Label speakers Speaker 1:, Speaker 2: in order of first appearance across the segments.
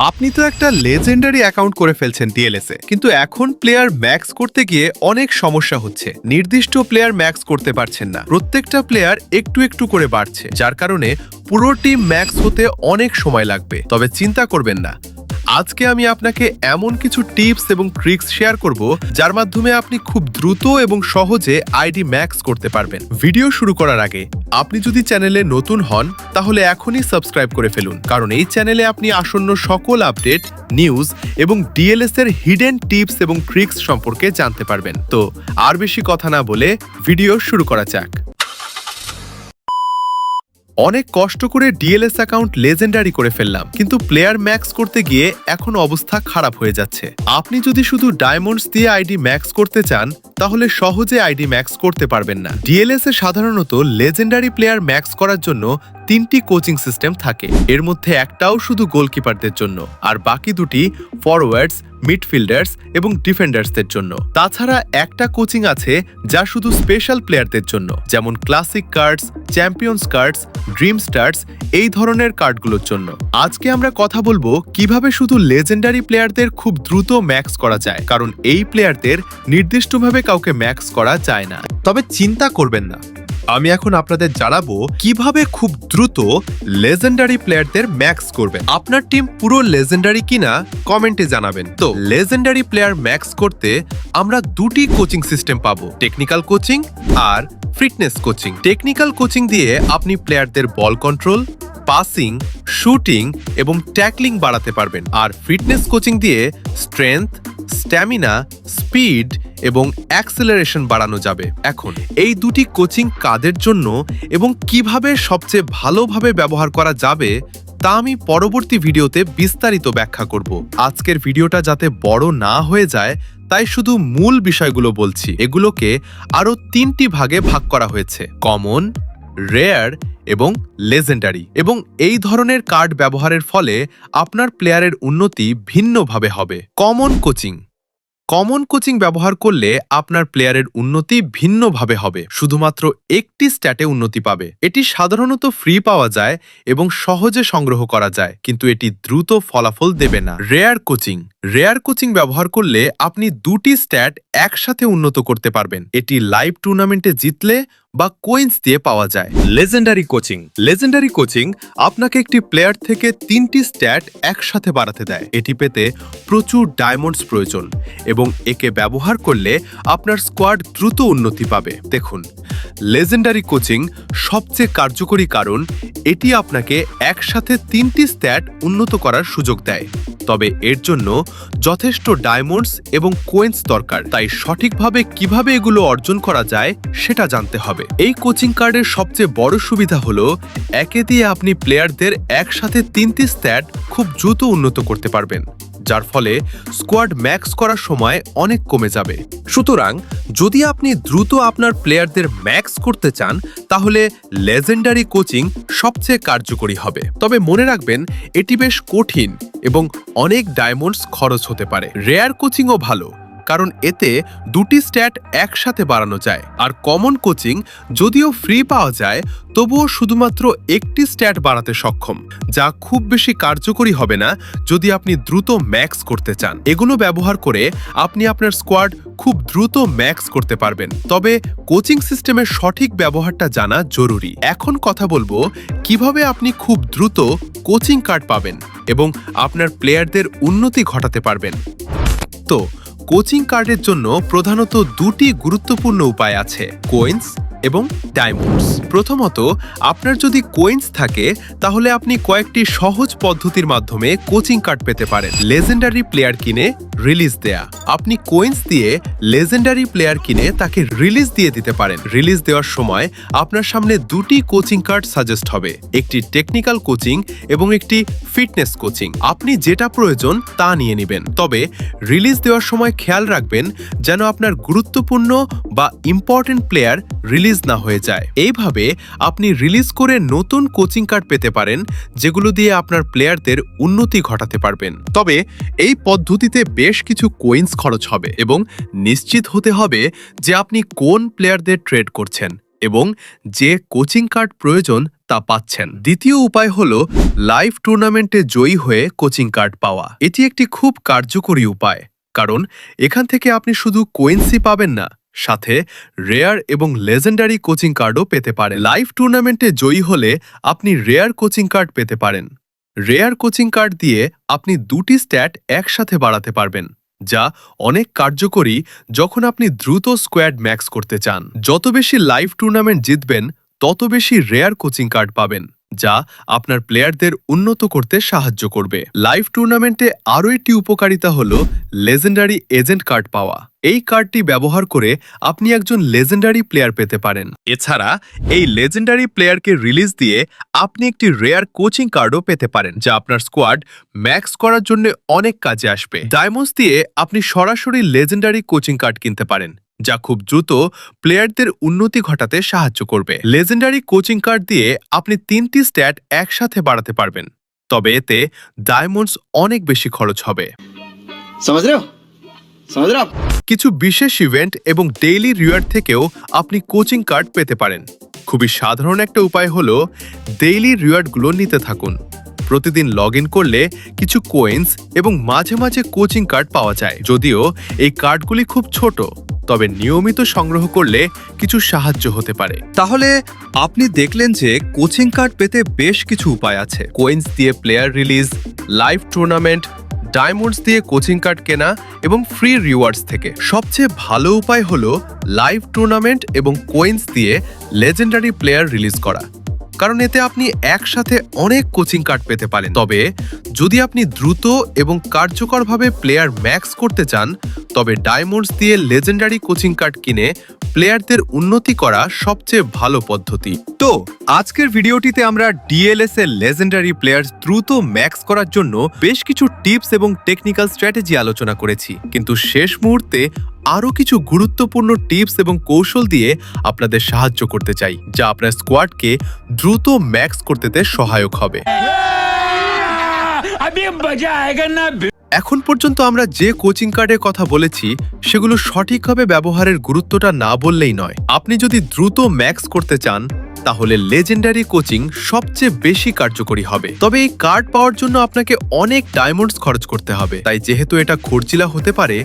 Speaker 1: আপনি তো একটা লেজেন্ডারি অ্যাকাউন্ট করে ফেলছেন ডিএলএস কিন্তু এখন প্লেয়ার ম্যাক্স করতে গিয়ে অনেক সমস্যা হচ্ছে। নির্দিষ্ট প্লেয়ার ম্যাক্স করতে পারছেন না। প্রত্যেকটা প্লেয়ার একটু একটু করে বাড়ছে। যার কারণে পুরো টিম ম্যাক্স হতে অনেক সময় লাগবে। তবে চিন্তা করবেন না। আজকে আমি আপনাকে এমন কিছু টিপস এবং ট্রিক্স শেয়ার করব যার মাধ্যমে আপনি খুব দ্রুত এবং সহজে আইডি ম্যাক্স করতে পারবেন। ভিডিও শুরু করার আগে, আপনি যদি চ্যানেলে নতুন হন, তাহলে এখনই সাবস্ক্রাইব করে ফেলুন। কারণ এই চ্যানেলে আপনি আসন্ন সকল আপডেট, নিউজ এবং ডিএলএস এর হিডেন টিপস এবং ট্রিক্স সম্পর্কে জানতে পারবেন। তো, আর বেশি কথা না বলে ভিডিও শুরু করা যাক। অনেক কষ্ট করে ডিএলএস অ্যাকাউন্ট লেজেন্ডারি করে ফেললাম, কিন্তু প্লেয়ার ম্যাক্স করতে গিয়ে এখন অবস্থা খারাপ হয়ে যাচ্ছে। আপনি যদি শুধু ডায়মন্ডস দিয়ে আইডি ম্যাক্স করতে চান, তাহলে সহজে আইডি ম্যাক্স করতে পারবেন না। ডিএলএস এ সাধারণত লেজেন্ডারি প্লেয়ার ম্যাক্স করার জন্য তিনটি কোচিং সিস্টেম থাকে। এর মধ্যে একটাও শুধু গোলকিপারদের জন্য, আর বাকি দুটি ফরওয়ার্ডস মিডফিল্ডার্স এবং ডিফেন্ডার্সদের জন্য। তাছাড়া একটা কোচিং আছে যা শুধু স্পেশাল প্লেয়ারদের জন্য, যেমন classic cards champions cards dream stars এই ধরনের কার্ডগুলোর জন্য। আজকে আমরা কথা বলব কীভাবে শুধু লেজেন্ডারি প্লেয়ারদের খুব দ্রুত ম্যাক্স করা যায়, কারণ এই প্লেয়ারদের নির্দিষ্টভাবে কাউকে ম্যাক্স করা যায় না। তবে চিন্তা করবেন না। আমি এখন আপনাদের জানাব কীভাবে খুব দ্রুত লেজেন্ডারি প্লেয়ারদের ম্যাক্স করবেন। আপনার টিম পুরো লেজেন্ডারি কিনা কমেন্টে জানাবেন। তো লেজেন্ডারি প্লেয়ার ম্যাক্স করতে আমরা দুটি কোচিং সিস্টেম পাবো টেকনিক্যাল কোচিং আর ফিটনেস কোচিং টেকনিক্যাল কোচিং দিয়ে আপনি প্লেয়ারদের বল কন্ট্রোল পাসিং শুটিং এবং ট্যাকলিং বাড়াতে পারবেন। আর ফিটনেস কোচিং দিয়ে স্ট্রেংথ স্ট্যামিনা স্পিড এবং অ্যাক্সেলারেশন বাড়ানো যাবে। এখন, এই দুটি কোচিং কাদের জন্য এবং কীভাবে সবচেয়ে ভালোভাবে ব্যবহার করা যাবে, তা আমি পরবর্তী ভিডিওতে বিস্তারিত ব্যাখ্যা করব। আজকের ভিডিওটা যাতে বড় না হয়ে যায়, তাই শুধু মূল বিষয়গুলো বলছি। এগুলোকে আরও তিনটি ভাগে ভাগ করা হয়েছে। কমন রেয়ার এবং লেজেন্ডারি এবং এই ধরনের কার্ড ব্যবহারের ফলে আপনার প্লেয়ারের উন্নতি ভিন্নভাবে হবে। কমন কোচিং কমন কোচিং ব্যবহার করলে আপনার প্লেয়ারের উন্নতি ভিন্নভাবে হবে। শুধুমাত্র একটি স্ট্যাটে উন্নতি পাবে। এটি সাধারণত ফ্রি পাওয়া যায় এবং সহজে সংগ্রহ করা যায়, কিন্তু এটি দ্রুত ফলাফল দেবে না। রেয়ার কোচিং রেয়ার কোচিং ব্যবহার করলে আপনি দুটি স্ট্যাট একসাথে উন্নত করতে পারবেন। এটি লাইভ টুর্নামেন্টে জিতলে বা কোয়েন্স দিয়ে পাওয়া যায়। Legendary coaching. লেজেন্ডারি কোচিং আপনাকে একটি প্লেয়ার থেকে তিনটি স্ট্যাট একসাথে বাড়াতে দেয়। এটি পেতে প্রচুর ডায়মন্ডস প্রয়োজন এবং একে ব্যবহার করলে আপনার স্কোয়াড দ্রুত উন্নতি পাবে। দেখুন, লেজেন্ডারি কোচিং সবচেয়ে কার্যকরী কারণ এটি আপনাকে একসাথে তিনটি স্ট্যাট উন্নত করার সুযোগ দেয়। তবে এর জন্য যথেষ্ট ডায়মন্ডস এবং কোয়েন্স দরকার। তাই সঠিকভাবে কীভাবে এগুলো অর্জন করা যায়, সেটা জানতে হবে। এই কোচিং কার্ডের সবচেয়ে বড় সুবিধা হলো, একে দিয়ে আপনি প্লেয়ারদের একসাথে তিনটি স্ট্যাট খুব দ্রুত উন্নত করতে পারবেন। যার ফলে স্কোয়াড ম্যাক্স করার সময় অনেক কমে যাবে। সুতরাং যদি আপনি দ্রুত আপনার প্লেয়ারদের ম্যাক্স করতে চান, তাহলে লেজেন্ডারি কোচিং সবচেয়ে কার্যকরী হবে। তবে মনে রাখবেন, এটি বেশ কঠিন এবং অনেক ডায়মন্ডস খরচ হতে পারে। রেয়ার কোচিংও ভালো। কারণ এতে দুটি স্ট্যাট একসাথে বাড়ানো যায়। আর কমন কোচিং যদিও ফ্রি পাওয়া যায়, তবুও শুধুমাত্র একটি স্ট্যাট বাড়াতে সক্ষম, যা খুব বেশি কার্যকরী হবে না যদি আপনি দ্রুত ম্যাক্স করতে চান। এগুলো ব্যবহার করে আপনি আপনার স্কোয়াড খুব দ্রুত ম্যাক্স করতে পারবেন। তবে কোচিং সিস্টেমের সঠিক ব্যবহারটা জানা জরুরি। এখন কথা বলব কীভাবে আপনি খুব দ্রুত কোচিং কার্ড পাবেন এবং আপনার প্লেয়ারদের উন্নতি ঘটাতে পারবেন। তো কোচিং কার্ডের জন্য প্রধানত দুটি গুরুত্বপূর্ণ উপায় আছে কোয়েন্স এবং ডায়মন্ডস প্রথমত, আপনার যদি কোয়েন্স থাকে, তাহলে আপনি কয়েকটি সহজ পদ্ধতির মাধ্যমে কোচিং কার্ড পেতে পারেন। লেজেন্ডারি প্লেয়ার কিনে রিলিজ দেয়া। আপনি কোয়েন্স দিয়ে লেজেন্ডারি প্লেয়ার কিনে তাকে রিলিজ দিয়ে দিতে পারেন। রিলিজ দেওয়ার সময় আপনার সামনে দুটি কোচিং কার্ড সাজেস্ট হবে। একটি টেকনিক্যাল কোচিং এবং একটি ফিটনেস কোচিং আপনি যেটা প্রয়োজন তা নিয়ে নেবেন। তবে রিলিজ দেওয়ার সময় খেয়াল রাখবেন যেন আপনার গুরুত্বপূর্ণ বা ইম্পর্টেন্ট প্লেয়ার রিলিজ না হয়ে যায়। এইভাবে আপনি রিলিজ করে নতুন কোচিং কার্ড পেতে পারেন, যেগুলো দিয়ে আপনার প্লেয়ারদের উন্নতি ঘটাতে পারবেন। তবে এই পদ্ধতিতে বেশ কিছু কোয়েন্স খরচ হবে এবং নিশ্চিত হতে হবে যে আপনি কোন প্লেয়ারদের ট্রেড করছেন এবং যে কোচিং কার্ড প্রয়োজন তা পাচ্ছেন। দ্বিতীয় উপায় হল লাইভ টুর্নামেন্টে জয়ী হয়ে কোচিং কার্ড পাওয়া। এটি একটি খুব কার্যকরী উপায়, কারণ এখান থেকে আপনি শুধু কোয়েন্সি পাবেন না, সাথে রেয়ার এবং লেজেন্ডারি কোচিং কার্ডও পেতে পারেন। লাইভ টুর্নামেন্টে জয়ী হলে আপনি রেয়ার কোচিং কার্ড পেতে পারেন। রেয়ার কোচিং কার্ড দিয়ে আপনি দুটি স্ট্যাট একসাথে বাড়াতে পারবেন, যা অনেক কার্যকরী যখন আপনি দ্রুত স্কোয়াড ম্যাক্স করতে চান। যত বেশি লাইভ টুর্নামেন্ট জিতবেন তত বেশি রেয়ার কোচিং কার্ড পাবেন, যা আপনার প্লেয়ারদের উন্নত করতে সাহায্য করবে। লাইভ টুর্নামেন্টে আরও একটি উপকারিতা হল লেজেন্ডারি এজেন্ট কার্ড পাওয়া। এই কার্ডটি ব্যবহার করে আপনি একজন লেজেন্ডারি প্লেয়ার পেতে পারেন। এছাড়া এই লেজেন্ডারি প্লেয়ারকে রিলিজ দিয়ে আপনি একটি রেয়ার কোচিং কার্ডও পেতে পারেন, যা আপনার স্কোয়াড ম্যাক্স করার জন্য অনেক কাজে আসবে। ডায়মন্ডস দিয়ে আপনি সরাসরি লেজেন্ডারি কোচিং কার্ড কিনতে পারেন। যা খুব দ্রুত প্লেয়ারদের উন্নতি ঘটাতে সাহায্য করবে। লেজেন্ডারি কোচিং কার্ড দিয়ে আপনি তিনটি স্ট্যাট একসাথে বাড়াতে পারবেন তবে এতে ডায়মন্ডস অনেক বেশি খরচ হবে। কিছু বিশেষ ইভেন্ট এবং ডেইলি রিওয়ার্ড থেকেও আপনি কোচিং কার্ড পেতে পারেন। খুবই সাধারণ একটা উপায় হলো ডেইলি রিওয়ার্ডগুলো নিতে থাকুন। প্রতিদিন লগ করলে কিছু কোয়েন্স এবং মাঝে মাঝে কোচিং কার্ড পাওয়া যায়। যদিও এই কার্ডগুলি খুব ছোট তবে নিয়মিত সংগ্রহ করলে কিছু সাহায্য হতে পারে।
Speaker 2: তাহলে আপনি দেখলেন যে কোচিং কার্ড পেতে বেশ কিছু উপায় আছে।
Speaker 1: কোয়েন্স দিয়ে player release, live tournament, diamonds দিয়ে কোচিং কার্ড কেনা এবং ফ্রি রিওয়ার্ডস থেকে। সবচেয়ে ভালো উপায় হলো লাইভ টুর্নামেন্ট এবং কোয়েন্স দিয়ে লেজেন্ডারি প্লেয়ার রিলিজ করা। কারণ এতে আপনি একসাথে অনেক কোচিং কার্ড পেতে পারেন। তবে যদি আপনি দ্রুত এবং কার্যকরভাবে প্লেয়ার ম্যাক্স করতে চান, তবে ডায়মন্ডস দিয়ে লেজেন্ডারি কোচিং কার্ড কিনে প্লেয়ারদের উন্নতি করা সবচেয়ে ভালো পদ্ধতি।
Speaker 2: তো আজকের ভিডিওটিতে আমরা ডিএলএস এর লেজেন্ডারি প্লেয়ার দ্রুত ম্যাক্স করার জন্য বেশ কিছু টিপস এবং টেকনিক্যাল স্ট্র্যাটেজি আলোচনা করেছি।
Speaker 1: কিন্তু শেষ মুহূর্তে আরও কিছু গুরুত্বপূর্ণ টিপস এবং কৌশল দিয়ে আপনাদের সাহায্য করতে চাই, যা আপনার স্কোয়াডকে দ্রুত ম্যাক্স করতে সহায়ক হবে। এখন পর্যন্ত আমরা যে কোচিং কার্ডের কথা বলেছি, সেগুলো সঠিকভাবে ব্যবহারের গুরুত্বটা না বললেই নয়। আপনি যদি দ্রুত ম্যাক্স করতে চান, তাহলে লেজেন্ডারি কোচিং সবচেয়ে বেশি কার্যকরী হবে। তবে এই কার্ড পাওয়ার জন্য আপনাকে অনেক ডায়মন্ডস খরচ করতে হবে। তাই যেহেতু এটা খরচিলা হতে পারে,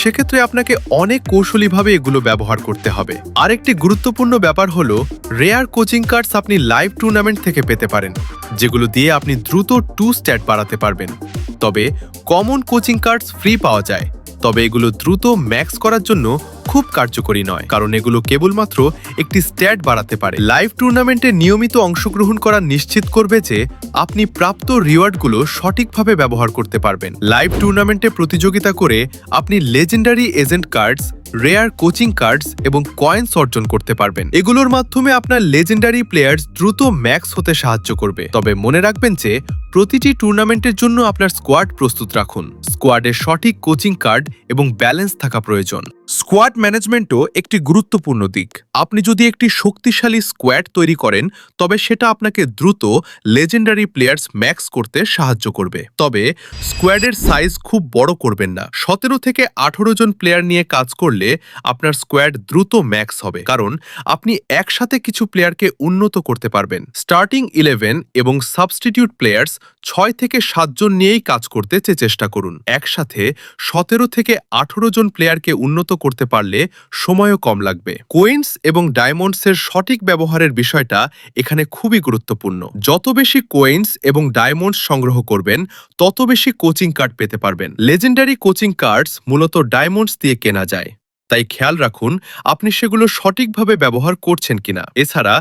Speaker 1: সেক্ষেত্রে আপনাকে অনেক কৌশলীভাবে এগুলো ব্যবহার করতে হবে। আরেকটি গুরুত্বপূর্ণ ব্যাপার হলো, রেয়ার কোচিং কার্ডস আপনি লাইভ টুর্নামেন্ট থেকে পেতে পারেন, যেগুলো দিয়ে আপনি দ্রুত টু স্ট্যাট বাড়াতে পারবেন। তবে কমন কোচিং কার্ডস ফ্রি পাওয়া যায়, তবে এগুলো দ্রুত ম্যাক্স করার জন্য খুব কার্যকরী নয়, কারণ এগুলো কেবলমাত্র একটি স্ট্যাট বাড়াতে পারে। লাইভ টুর্নামেন্টে নিয়মিত অংশগ্রহণ করা নিশ্চিত করবে যে আপনি প্রাপ্ত রিওয়ার্ডগুলো সঠিকভাবে ব্যবহার করতে পারবেন। লাইভ টুর্নামেন্টে প্রতিযোগিতা করে আপনি legendary agent cards rare coaching cards এবং কয়েন্স অর্জন করতে পারবেন। এগুলোর মাধ্যমে আপনার লেজেন্ডারি প্লেয়ার্স দ্রুত ম্যাক্স হতে সাহায্য করবে। তবে মনে রাখবেন যে, প্রতিটি টুর্নামেন্টের জন্য আপনার স্কোয়াড প্রস্তুত রাখুন। স্কোয়াডের সঠিক কোচিং কার্ড এবং ব্যালেন্স থাকা প্রয়োজন।
Speaker 2: স্কোয়াড ম্যানেজমেন্টও একটি গুরুত্বপূর্ণ দিক।
Speaker 1: আপনি যদি একটি শক্তিশালী স্কোয়াড তৈরি করেন, তবে সেটা আপনাকে দ্রুত লেজেন্ডারি প্লেয়ার্স ম্যাক্স করতে সাহায্য করবে। তবে স্কোয়াডের সাইজ খুব বড় করবেন না। সতেরো থেকে আঠারো জন প্লেয়ার নিয়ে কাজ করলে আপনার স্কোয়াড দ্রুত ম্যাক্স হবে। কারণ আপনি একসাথে কিছু প্লেয়ারকে উন্নত করতে পারবেন। স্টার্টিং ইলেভেন এবং সাবস্টিটিউট প্লেয়ার্স ছয় থেকে সাতজন নিয়েই কাজ করতে চেষ্টা করুন। একসাথে সতেরো থেকে আঠেরো জন প্লেয়ারকে উন্নত করতে পারলে সময়ও কম লাগবে। কোয়েন্স এবং ডায়মন্ডসের সঠিক ব্যবহারের বিষয়টা এখানে খুবই গুরুত্বপূর্ণ। যত বেশি কোয়েন্স এবং ডায়মন্ডস সংগ্রহ করবেন, তত বেশি কোচিং কার্ড পেতে পারবেন। লেজেন্ডারি কোচিং কার্ডস মূলত ডায়মন্ডস দিয়ে কেনা যায়। তাই খেয়াল রাখুন, আপনি সেগুলো সঠিকভাবে ব্যবহার করছেন কিনা। এছাড়া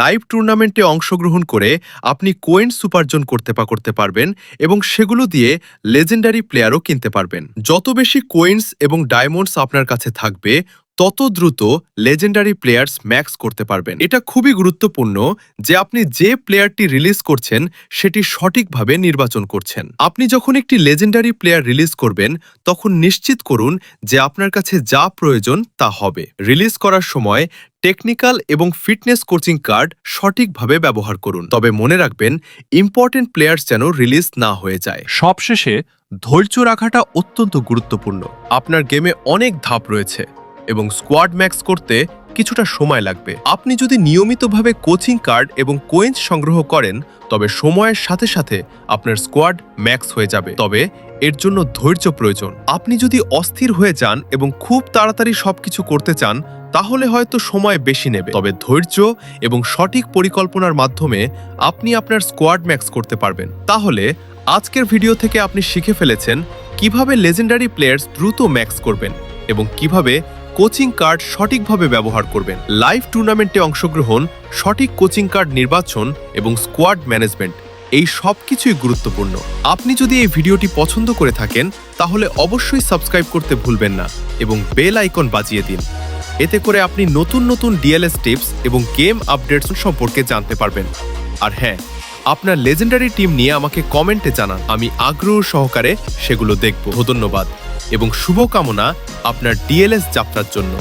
Speaker 1: লাইভ টুর্নামেন্টে অংশগ্রহণ করে আপনি কোয়েন্স উপার্জন করতে পা, করতে পারবেন এবং সেগুলো দিয়ে লেজেন্ডারি প্লেয়ারও কিনতে পারবেন। যত বেশি কোয়েন্টস এবং ডায়মন্ডস আপনার কাছে থাকবে তত দ্রুত লেজেন্ডারি প্লেয়ার্স ম্যাক্স করতে পারবেন। এটা খুবই গুরুত্বপূর্ণ যে আপনি যে প্লেয়ারটি রিলিজ করছেন, সেটি সঠিকভাবে নির্বাচন করছেন। আপনি যখন একটি লেজেন্ডারি প্লেয়ার রিলিজ করবেন, তখন নিশ্চিত করুন যে আপনার কাছে যা প্রয়োজন তা হবে। রিলিজ করার সময় টেকনিক্যাল এবং ফিটনেস কোচিং কার্ড সঠিকভাবে ব্যবহার করুন। তবে মনে রাখবেন ইম্পর্টেন্ট প্লেয়ার্স যেন রিলিজ না হয়ে যায়। সবশেষে ধৈর্য রাখাটা অত্যন্ত গুরুত্বপূর্ণ। আপনার গেমে অনেক ধাপ রয়েছে। এবং স্কোয়াড ম্যাক্স করতে কিছুটা সময় লাগবে। আপনি যদি নিয়মিতভাবে কোচিং কার্ড এবং কোয়েন্স সংগ্রহ করেন, তবে সময়ের সাথে সাথে আপনার স্কোয়াড ম্যাক্স হয়ে যাবে। তবে এর জন্য ধৈর্য প্রয়োজন। আপনি যদি অস্থির হয়ে যান এবং খুব তাড়াতাড়ি সবকিছু করতে চান, তাহলে হয়তো সময় বেশি নেবে। তবে ধৈর্য এবং সঠিক পরিকল্পনার মাধ্যমে আপনি আপনার স্কোয়াড ম্যাক্স করতে পারবেন। তাহলে আজকের ভিডিও থেকে আপনি শিখে ফেলেছেন কীভাবে লেজেন্ডারি প্লেয়ার্স দ্রুত ম্যাক্স করবেন এবং কীভাবে কোচিং কার্ড সঠিকভাবে ব্যবহার করবেন। লাইভ টুর্নামেন্টে অংশগ্রহণ, সঠিক কোচিং কার্ড নির্বাচন এবং স্কোয়াড ম্যানেজমেন্ট, এই সব কিছুই গুরুত্বপূর্ণ। আপনি যদি এই ভিডিওটি পছন্দ করে থাকেন, তাহলে অবশ্যই সাবস্ক্রাইব করতে ভুলবেন না এবং বেল আইকন বাজিয়ে দিন। এতে করে আপনি নতুন নতুন ডিএলএস টিপস এবং গেম আপডেটস সম্পর্কে জানতে পারবেন। আর হ্যাঁ আপনার লেজেন্ডারি টিম নিয়ে আমাকে কমেন্টে জানান। আমি আগ্রহ সহকারে সেগুলো দেখব। ধন্যবাদ এবং শুভকামনা আপনার ডিএলএস যাত্রার জন্য।